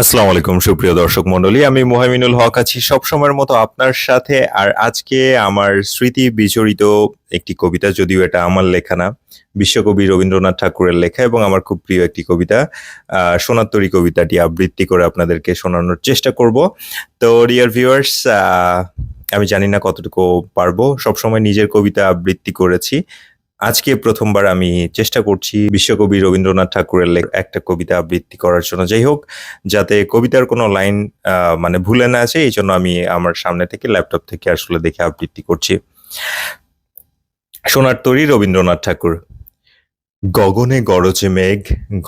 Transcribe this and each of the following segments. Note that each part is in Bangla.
আসসালামু আলাইকুম, সুপ্রিয় দর্শক মণ্ডলী। আমি মোহামিনুল হক আছি সবসময়ের মতো আপনার সাথে। আর আজকে আমার স্মৃতি বিজড়িত একটি কবিতা, যদিও এটা আমার লেখা না, বিশ্বকবি রবীন্দ্রনাথ ঠাকুরের লেখা এবং আমার খুব প্রিয় একটি কবিতা সোনাত্তরী কবিতাটি আবৃত্তি করে আপনাদেরকে শোনানোর চেষ্টা করব। তো ডিয়ার ভিউয়ার্স আমি জানি না কতটুকু পারব। সবসময় নিজের কবিতা আবৃত্তি করেছি। আজকে প্রথমবার আমি চেষ্টা করছি বিশ্বকবি রবীন্দ্রনাথ ঠাকুরের একটা কবিতা আবৃত্তি করার জন্য। যাই হোক, যাতে কবিতার কোনো লাইন মানে ভুলে না আছে এই জন্য আমি আমার সামনে থেকে, ল্যাপটপ থেকে আসলে দেখে আবৃত্তি করছি। সোনার তরী রবীন্দ্রনাথ ঠাকুর। গগনে গরজে মেঘ,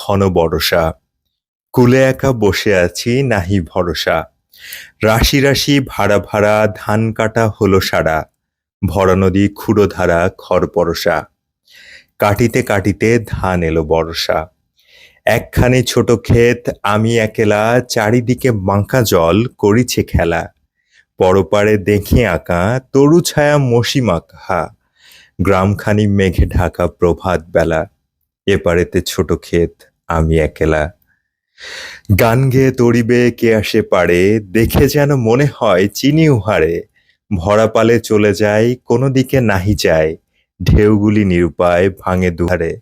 ঘন বরষা। কুলে একা বসে আছি, নাহি ভরসা। রাশি রাশি ভাড়া ভাড়া, ধান কাটা হলো সারা ভরা নদী ক্ষুরো ধারা খড় পরশা কাটিতে কাটিতে ধান এলো বর্ষা। একখানি ছোট ক্ষেত, আমি একেলা, চারিদিকে বাঁকা জল, করিছে খেলা। পরপারে দেখি আঁকা, তরু ছায়া মসি মাখা। গ্রামখানি মেঘে ঢাকা প্রভাত বেলা। এপারেতে ছোট ক্ষেত, আমি একেলা। গান গেয়ে তরিবে, কে আসে পারে, দেখে যেন মনে হয় চিনি উহারে। ভরা পালে চলে যায়, কোনো দিকে নাহি যায়। ঢেউগুলি নিরুপায় ভাঙে দুহারে।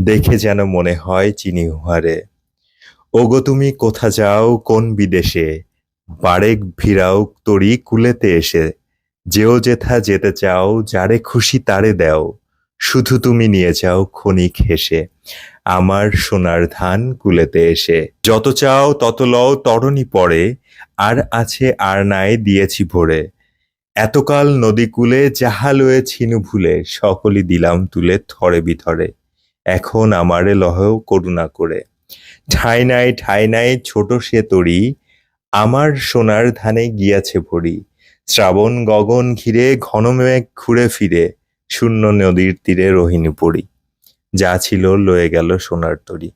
দেখে যেন মনে হয় চিনি উহারে। ওগো তুমি কোথা যাও, কোন বিদেশে? বারেক ভিড়াও তরি কুলেতে এসে। যেও যেথা যেতে চাও, যারে খুশি তারে দেও। শুধু তুমি নিয়ে যাও ক্ষণিক হেসে, আমার সোনার ধান কুলেতে এসে। যত চাও তত লও, তরণী পড়ে আর আছে আর নাই দিয়েছি ভরে। এতকাল নদী কূলে যাহা লয়ে ছিনু ভুলে, সকলই দিলাম তুলে থরে বিথরে। এখন আমারে লহেও করুণা করে। ঠাই নাই ঠাই নাই, ছোট সে তরি, আমার সোনার ধানে গিয়াছে ভরি। শ্রাবণ গগন ঘিরে, ঘন মেঘ ঘুরে ফিরে, শূন্য নদীর তীরে রোহিণী পড়ি। যা ছিল লয়ে গেল সোনার তরি।